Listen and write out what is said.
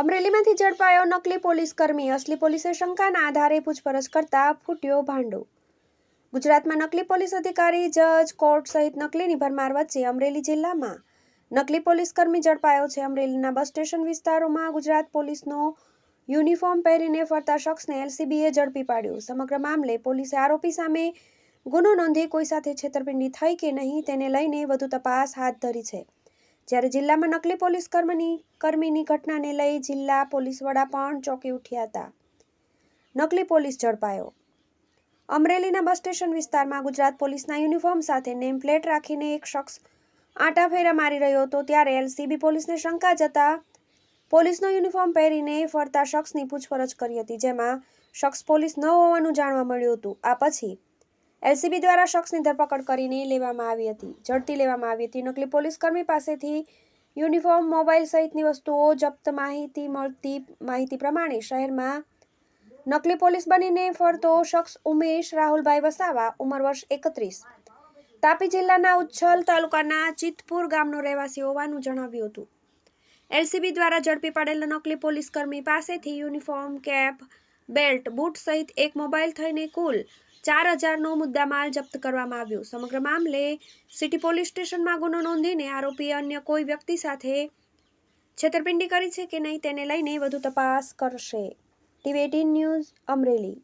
અમરેલીમાંથી ઝડપાયો નકલી પોલીસ કર્મી. અસલી પોલીસે શંકાના આધારે પૂછપરછ કરતા ફૂટ્યો ભાંડો. ગુજરાતમાં નકલી પોલીસ અધિકારી, જજ, કોર્ટ સહિત નકલીની ભરમાર વચ્ચે અમરેલી જિલ્લામાં નકલી પોલીસ કર્મી ઝડપાયો છે. અમરેલીના બસ સ્ટેશન વિસ્તારોમાં ગુજરાત પોલીસનો યુનિફોર્મ પહેરીને ફરતા શખ્સને એલસીબીએ ઝડપી પાડ્યો. સમગ્ર મામલે પોલીસે આરોપી સામે ગુનો નોંધી કોઈ સાથે છેતરપિંડી થઈ કે નહીં તેને લઈને વધુ તપાસ હાથ ધરી છે. જ્યારે જિલ્લામાં નકલી પોલીસ કર્મની, કર્મીની ઘટનાને લઈ જિલ્લા પોલીસ વડા પણ ચોંકી ઉઠ્યા હતા. નકલી પોલીસ ઝડપાયો. અમરેલીના બસ સ્ટેશન વિસ્તારમાં ગુજરાત પોલીસના યુનિફોર્મ સાથે નેમ પ્લેટ રાખીને એક શખ્સ આંટા ફેરા મારી રહ્યો હતો ત્યારે એલસીબી પોલીસને શંકા જતા પોલીસનો યુનિફોર્મ પહેરીને ફરતા શખ્સની પૂછપરછ કરી હતી, જેમાં શખ્સ પોલીસ ન હોવાનું જાણવા મળ્યું હતું. આ પછી એલસીબી દ્વારા શખ્સની ધરપકડ કરીને લેવામાં આવી હતી. ઝડપી લેવામાં આવી હતી. નકલી પોલીસ કર્મી પાસેથી યુનિફોર્મ, મોબાઈલ સહિતની વસ્તુઓ જપ્ત માહિતી મળતી માહિતી પ્રમાણે શહેરમાં નકલી પોલીસ બનીને ફરતો શખ્સ ઉમેશ રાહુલભાઈ વસાવા, ઉંમર વર્ષ એકત્રીસ. તાપી જિલ્લાના ઉચ્છલ તાલુકાના ચિતપુર ગામનો રહેવાસી હોવાનું જણાવ્યું હતું. એલસીબી દ્વારા ઝડપી પાડેલ નકલી પોલીસ કર્મી પાસેથી યુનિફોર્મ, કેપ બેલ્ટ, બૂટ સહિત એક મોબાઈલ થઈને કુલ ચાર હજારનો મુદ્દામાલ જપ્ત કરવામાં આવ્યો. સમગ્ર મામલે સિટી પોલીસ સ્ટેશનમાં ગુનો નોંધીને આરોપીએ અન્ય કોઈ વ્યક્તિ સાથે છેતરપિંડી કરી છે કે નહીં તેને લઈને વધુ તપાસ કરશે. TV news Amreli.